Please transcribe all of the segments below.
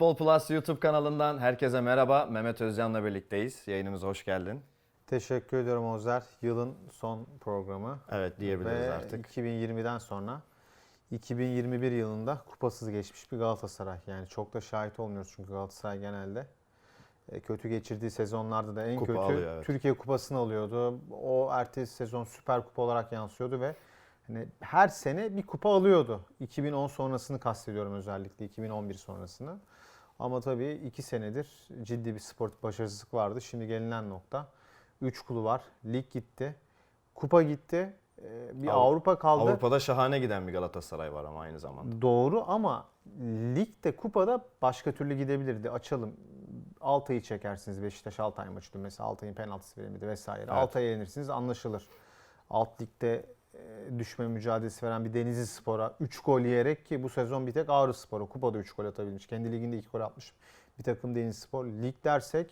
Futbol Plus YouTube kanalından herkese merhaba. Mehmet Özcan'la birlikteyiz. Yayınımıza hoş geldin. Teşekkür ediyorum Ozer. Yılın son programı. Evet diyebiliriz Ve artık. 2020'den sonra 2021 yılında kupasız geçmiş bir Galatasaray. Yani çok da şahit olmuyoruz çünkü Galatasaray genelde e, kötü geçirdiği sezonlarda da en Kupa kötü alıyor, evet. Türkiye Kupası'nı alıyordu. O ertesi sezon Süper Kupa olarak yansıyordu ve hani her sene bir kupa alıyordu. 2010 sonrasını kastediyorum özellikle 2011 sonrasını. Ama tabii iki senedir ciddi bir spor başarısızlık vardı. Şimdi gelinen nokta 3 kulu var. Lig gitti. Kupa gitti. e, Bir Avru- Avrupa kaldı. Avrupa'da şahane giden bir Galatasaray var ama aynı zamanda. Doğru ama ligde kupada başka türlü gidebilirdi. Açalım. Altay'ı çekersiniz Beşiktaş Altay maçı dün mesela Altay'ın penaltısı verilmedi vesaire. Evet. Altay'a yenilirsiniz anlaşılır. Alt ligde düşme mücadelesi veren bir Denizli Spor'a 3 gol yiyerek ki bu sezon bir tek Ağrı Spor'a kupada 3 gol atabilmiş. Kendi liginde 2 gol atmış bir takım Denizli Spor. Lig dersek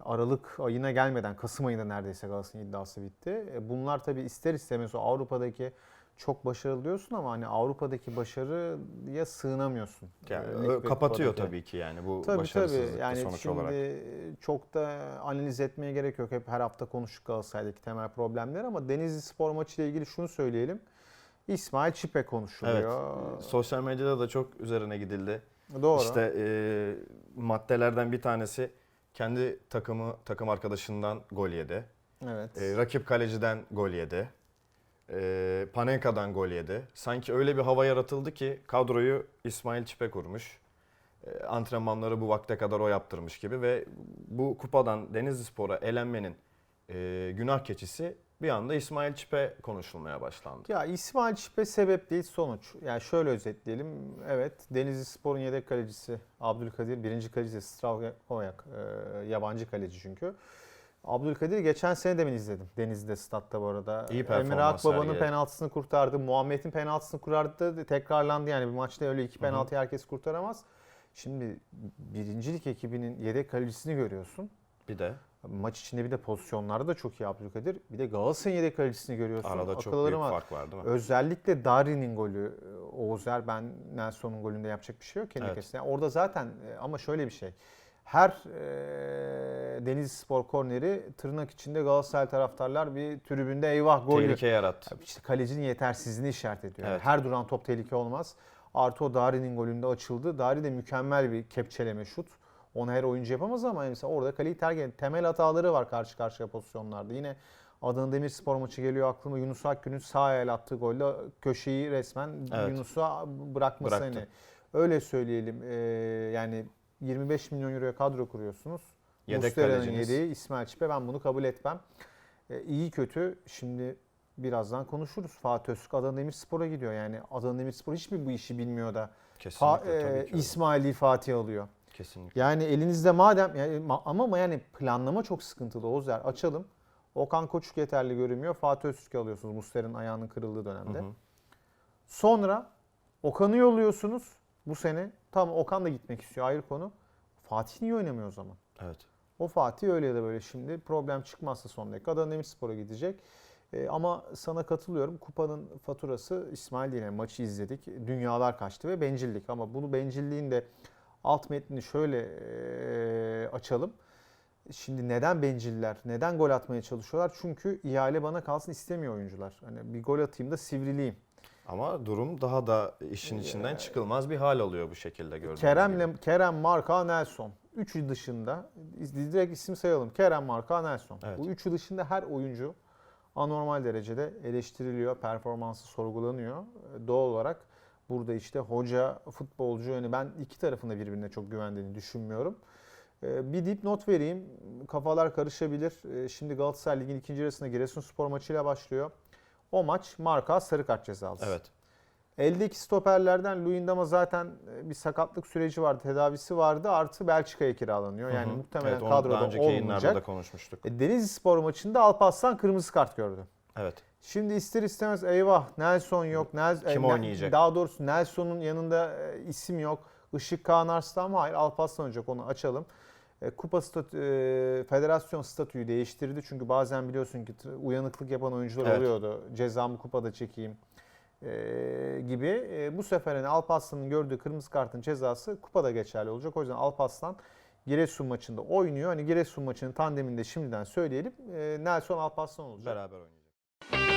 Aralık ayına gelmeden Kasım ayında neredeyse Galatasaray'ın iddiası bitti. E, Bunlar tabii ister istemez o Avrupa'daki çok başarılı diyorsun ama hani Avrupa'daki başarıya sığınamıyorsun. Yani E, lig ve kapatıyor kupadaki. tabii ki yani bu Tabii başarısızlıkla tabii. Yani sonuç şimdi olarak. çok da analiz etmeye gerek yok. Hep her hafta konuştuk Galatasaray'daki temel problemleri ama Denizli Spor maçı ile ilgili şunu söyleyelim. İsmail Çipe konuşuluyor. Sosyal medyada da çok üzerine gidildi. Doğru. İşte e, maddelerden bir tanesi kendi takımı takım arkadaşından gol yedi. evet. E, rakip kaleciden gol yedi. E, Panenka'dan gol yedi. Sanki öyle bir hava yaratıldı ki kadroyu İsmail Çipe kurmuş. E, antrenmanları bu vakte kadar o yaptırmış gibi ve bu kupadan Denizli Spor'a elenmenin e, günah keçisi bir anda İsmail Çipe konuşulmaya başlandı. Ya İsmail Çipe sebep değil sonuç. Yani şöyle özetleyelim. Evet Denizli Spor'un yedek kalecisi Abdülkadir, birinci kalecisi Stravoyak, e, yabancı kaleci çünkü. Abdülkadir geçen sene de ben izledim. Denizli'de statta bu arada. İyi Emre Akbaba'nın penaltısını kurtardı. Muhammed'in penaltısını kurtardı. Tekrarlandı yani bir maçta öyle iki penaltı herkes kurtaramaz. Şimdi birincilik ekibinin yedek kalecisini görüyorsun. Bir de Maç içinde bir de pozisyonlarda da çok iyi Abdülkadir. Bir de Galatasaray'ın yedek kalecisini görüyorsun. arada çok Akılları büyük var. fark var değil mi? Özellikle Dari'nin golü, e, Oğuzer ben Nelson'un golünde yapacak bir şey yok kendi Evet. Yani orada zaten e, ama şöyle bir şey. Her e, Denizli Spor korneri tırnak içinde Galatasaray taraftarlar bir tribünde eyvah gol. Tehlike yarattı. İşte kalecinin yetersizliğini işaret ediyor. Evet. Her duran top tehlike olmaz. Artı o Dari'nin golünde açıldı. Dari de mükemmel bir kepçeleme şut. Onu her oyuncu yapamaz ama mesela orada kaleyi terk eden temel hataları var karşı karşıya pozisyonlarda. Yine Adana Demirspor maçı geliyor aklıma Yunus Akgün'ün sağ el attığı golle köşeyi resmen Evet. Yunus'a bırakması Bıraktı. hani. Öyle söyleyelim. Ee, yani 25 milyon euroya kadro kuruyorsunuz. Yedek Muslera'nın kaleciniz. yedeği İsmail Çipe ben bunu kabul etmem. Ee, iyi kötü şimdi birazdan konuşuruz. Fatih Öztürk Adana Demirspor'a gidiyor. Yani Adana Demirspor hiç mi bu işi bilmiyor da Kesinlikle Fa- e. İsmail'i Fatih alıyor. Kesinlikle. Yani elinizde madem yani, ma- ama yani planlama çok sıkıntılı Ozer. Açalım. Okan Koçuk yeterli görünmüyor. Fatih Öztürk'ü alıyorsunuz Muslera'nın ayağının kırıldığı dönemde. Hı hı. Sonra Okan'ı yolluyorsunuz bu sene. Tamam Okan da gitmek istiyor ayrı konu. Fatih niye oynamıyor o zaman? Evet. O Fatih öyle ya da böyle şimdi problem çıkmazsa son dakika Adana Demirspor'a gidecek. Ee, ama sana katılıyorum. Kupanın faturası İsmail değil. Yani maçı izledik. Dünyalar kaçtı ve bencillik. Ama bunu bencilliğin de alt metnini şöyle e, açalım. Şimdi neden benciller? Neden gol atmaya çalışıyorlar? Çünkü ihale bana kalsın istemiyor oyuncular. Hani bir gol atayım da sivrileyim. Ama durum daha da işin içinden çıkılmaz bir hal alıyor bu şekilde gördüğünüz gibi. Kerem'le Kerem, Marka, Nelson. Üçü dışında direkt isim sayalım. Kerem, Marka, Nelson. Evet. Bu üçü dışında her oyuncu anormal derecede eleştiriliyor, performansı sorgulanıyor. Ee, Doğal olarak burada işte hoca, futbolcu yani ben iki tarafında birbirine çok güvendiğini düşünmüyorum. Ee, Bir dipnot vereyim. Kafalar karışabilir. Ee, Şimdi Galatasaray Ligi'nin ikinci yarısında Giresunspor maçıyla başlıyor. O maç Marka sarı kart cezalısı. Evet. Eldeki stoperlerden Luyendam'a zaten e, bir sakatlık süreci vardı, tedavisi vardı. Artı Belçika'ya kiralanıyor. Yani Hı hı. muhtemelen evet, kadroda olmayacak. da konuşmuştuk. E, Denizli Spor maçında Alparslan kırmızı kart gördü. Evet. Şimdi ister istemez eyvah Nelson yok. Nel- Kim e, oynayacak? Daha doğrusu Nelson'un yanında e, isim yok. Işık Kaan Arslan mı? Hayır Alparslan oynayacak onu açalım. E, Kupa statü, e, federasyon statüyü değiştirdi. Çünkü bazen biliyorsun ki uyanıklık yapan oyuncular Evet. oluyordu. Cezamı kupada çekeyim. e, gibi. E, bu sefer hani Alparslan'ın gördüğü kırmızı kartın cezası kupada geçerli olacak. O yüzden Alparslan Giresun maçında oynuyor. Hani Giresun maçının tandeminde şimdiden söyleyelim. E, Nelson Alparslan olacak. Beraber oynuyor.